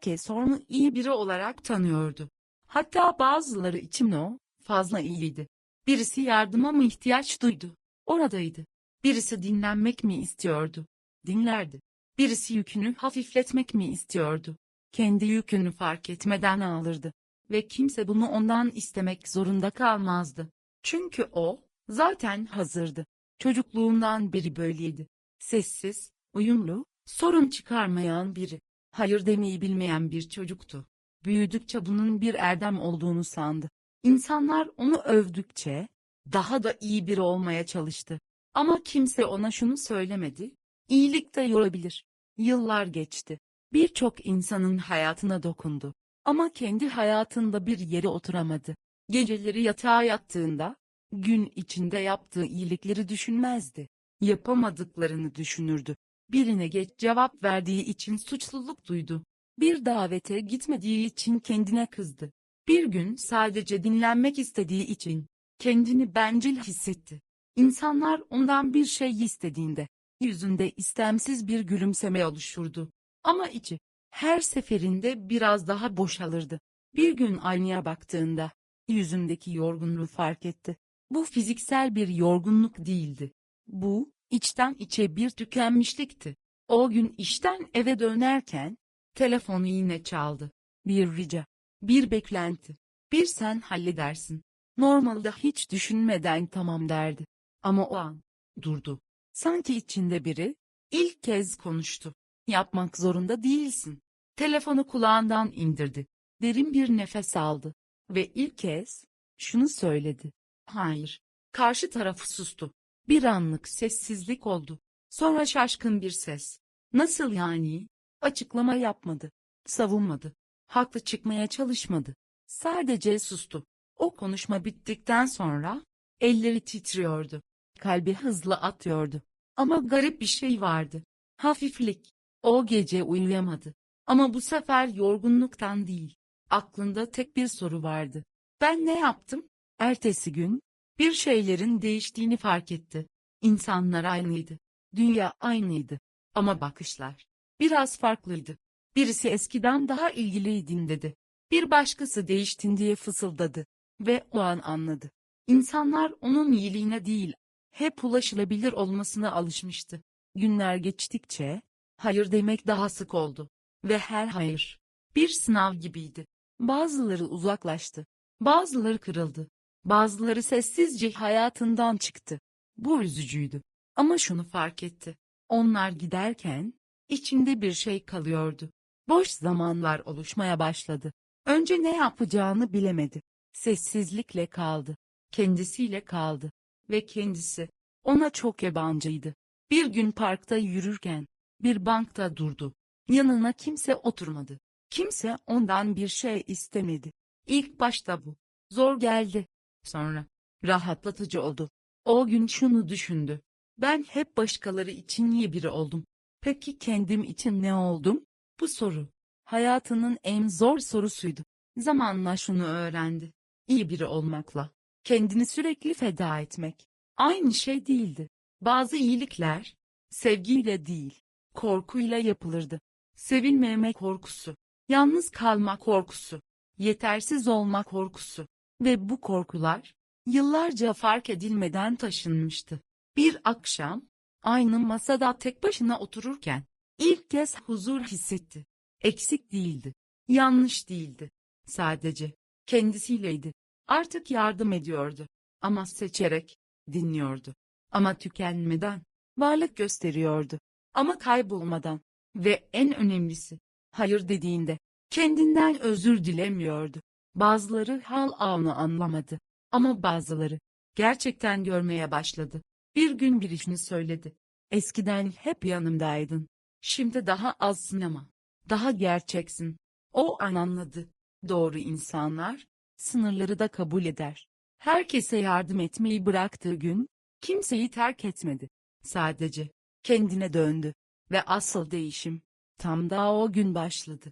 herkes onu iyi biri olarak tanıyordu. Hatta bazıları için o, fazla iyiydi. Birisi yardıma mı ihtiyaç duydu? Oradaydı. Birisi dinlenmek mi istiyordu? Dinlerdi. Birisi yükünü hafifletmek mi istiyordu? Kendi yükünü fark etmeden alırdı. Ve kimse bunu ondan istemek zorunda kalmazdı. Çünkü o, zaten hazırdı. Çocukluğundan beri böyleydi. Sessiz, uyumlu, sorun çıkarmayan biri. Hayır demeyi bilmeyen bir çocuktu. Büyüdükçe bunun bir erdem olduğunu sandı. İnsanlar onu övdükçe, daha da iyi biri olmaya çalıştı. Ama kimse ona şunu söylemedi. İyilik de yorabilir. Yıllar geçti. Birçok insanın hayatına dokundu. Ama kendi hayatında bir yere oturamadı. Geceleri yatağa yattığında, gün içinde yaptığı iyilikleri düşünmezdi. Yapamadıklarını düşünürdü. Birine geç cevap verdiği için suçluluk duydu. Bir davete gitmediği için kendine kızdı. Bir gün sadece dinlenmek istediği için kendini bencil hissetti. İnsanlar ondan bir şey istediğinde yüzünde istemsiz bir gülümseme oluşurdu. Ama içi her seferinde biraz daha boşalırdı. Bir gün aynaya baktığında yüzündeki yorgunluğu fark etti. Bu fiziksel bir yorgunluk değildi. Bu, içten içe bir tükenmişlikti. O gün işten eve dönerken, telefonu yine çaldı. Bir rica, bir beklenti, bir sen halledersin. Normalde hiç düşünmeden tamam derdi. Ama o an, durdu. Sanki içinde biri, ilk kez konuştu. Yapmak zorunda değilsin. Telefonu kulağından indirdi. Derin bir nefes aldı. Ve ilk kez, şunu söyledi. Hayır. Karşı tarafı sustu. Bir anlık sessizlik oldu. Sonra şaşkın bir ses. Nasıl yani? Açıklama yapmadı. Savunmadı. Haklı çıkmaya çalışmadı. Sadece sustu. O konuşma bittikten sonra, elleri titriyordu. Kalbi hızlı atıyordu. Ama garip bir şey vardı. Hafiflik. O gece uyuyamadı. Ama bu sefer yorgunluktan değil. Aklında tek bir soru vardı. Ben ne yaptım? Ertesi gün, bir şeylerin değiştiğini fark etti. İnsanlar aynıydı. Dünya aynıydı. Ama bakışlar biraz farklıydı. Birisi eskiden daha ilgiliydin dedi. Bir başkası değiştin diye fısıldadı. Ve o an anladı. İnsanlar onun iyiliğine değil, hep ulaşılabilir olmasına alışmıştı. Günler geçtikçe, hayır demek daha sık oldu. Ve her hayır, bir sınav gibiydi. Bazıları uzaklaştı. Bazıları kırıldı. Bazıları sessizce hayatından çıktı. Bu üzücüydü. Ama şunu fark etti. Onlar giderken, içinde bir şey kalıyordu. Boş zamanlar oluşmaya başladı. Önce ne yapacağını bilemedi. Sessizlikle kaldı. Kendisiyle kaldı. Ve kendisi, ona çok yabancıydı. Bir gün parkta yürürken, bir bankta durdu. Yanına kimse oturmadı. Kimse ondan bir şey istemedi. İlk başta bu. Zor geldi. Sonra, rahatlatıcı oldu. O gün şunu düşündü. Ben hep başkaları için iyi biri oldum. Peki kendim için ne oldum? Bu soru, hayatının en zor sorusuydu. Zamanla şunu öğrendi. İyi biri olmakla, kendini sürekli feda etmek, aynı şey değildi. Bazı iyilikler, sevgiyle değil, korkuyla yapılırdı. Sevilmeme korkusu, yalnız kalma korkusu, yetersiz olma korkusu ve bu korkular, yıllarca fark edilmeden taşınmıştı. Bir akşam, aynı masada tek başına otururken, ilk kez huzur hissetti. Eksik değildi, yanlış değildi. Sadece, kendisiyleydi. Artık yardım ediyordu. Ama seçerek, dinliyordu. Ama tükenmeden, varlık gösteriyordu. Ama kaybolmadan. Ve en önemlisi, hayır dediğinde, kendinden özür dilemiyordu. Bazıları hal ağını anlamadı. Ama bazıları, gerçekten görmeye başladı. Bir gün bir işini söyledi. Eskiden hep yanımdaydın. Şimdi daha azsın ama. Daha gerçeksin. O an anladı. Doğru insanlar, sınırları da kabul eder. Herkese yardım etmeyi bıraktığı gün, kimseyi terk etmedi. Sadece, kendine döndü. Ve asıl değişim, tam da o gün başladı.